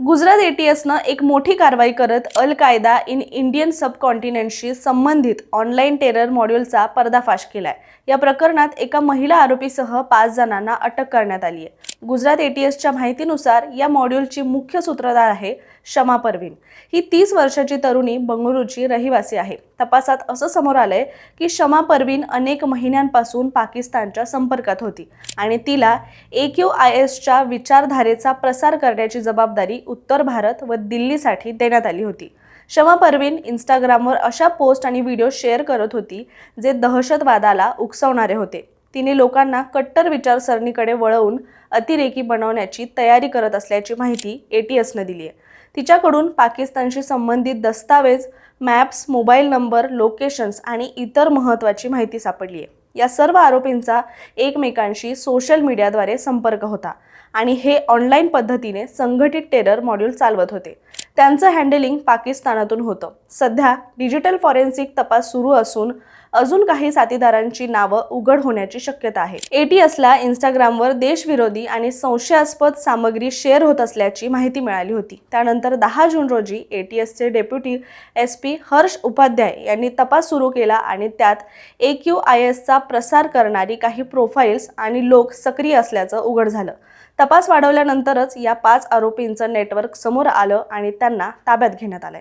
गुजरात एटीएसनं एक मोठी कारवाई करत अल कायदा इन इंडियन सबकॉन्टिनेंटशी संबंधित ऑनलाईन टेरर मॉड्यूलचा पर्दाफाश केलाय. या प्रकरणात एका महिला आरोपीसह पाच जणांना अटक करण्यात आली आहे गुजरात एटीएसच्या माहितीनुसार या मॉड्यूलची मुख्य सूत्रधार आहे शमा परवीन. ही तीस वर्षाची तरुणी बंगळुरूची रहिवासी आहे. तपासात असं समोर आलंय की शमा परवीन अनेक महिन्यांपासून पाकिस्तानच्या संपर्कात होती आणि तिला ए क्यू आय एसच्या विचारधारेचा प्रसार करण्याची जबाबदारी उत्तर भारत व दिल्लीसाठी देण्यात आली होती. शमा परवीन इंस्टाग्रामवर अशा पोस्ट आणि व्हिडिओ शेअर करत होती जे दहशतवादाला उकसवणारे होते. तिने लोकांना कट्टर विचारसरणीकडे वळवून अतिरेकी बनवण्याची तयारी करत असल्याची माहिती ए टी एसनं दिली आहे. तिच्याकडून पाकिस्तानशी संबंधित दस्तावेज मॅप्स मोबाईल नंबर लोकेशन्स आणि इतर महत्त्वाची माहिती सापडली आहे. या सर्व आरोपींचा एकमेकांशी सोशल मीडियाद्वारे संपर्क होता आणि हे ऑनलाईन पद्धतीने संघटित टेरर मॉड्यूल चालवत होते. त्यांचं हँडलिंग पाकिस्तानातून होतं. सध्या डिजिटल फॉरेन्सिक तपास सुरू असून अजून काही साथीदारांची नावं उघड होण्याची शक्यता आहे. एटीएसला इंस्टाग्रामवर देशविरोधी आणि संशयास्पद सामग्री शेअर होत असल्याची माहिती मिळाली होती. त्यानंतर दहा जून रोजी एटीएसचे deputy S P Harsh Upadhyay यांनी तपास सुरू केला आणि त्यात ए क्यू आय एसचा प्रसार करणारी काही प्रोफाईल्स आणि लोक सक्रिय असल्याचं उघड झालं. तपास वाढवल्यानंतरच या पाच आरोपींचं नेटवर्क समोर आलं आणि त्यांना ताब्यात घेण्यात आलंय.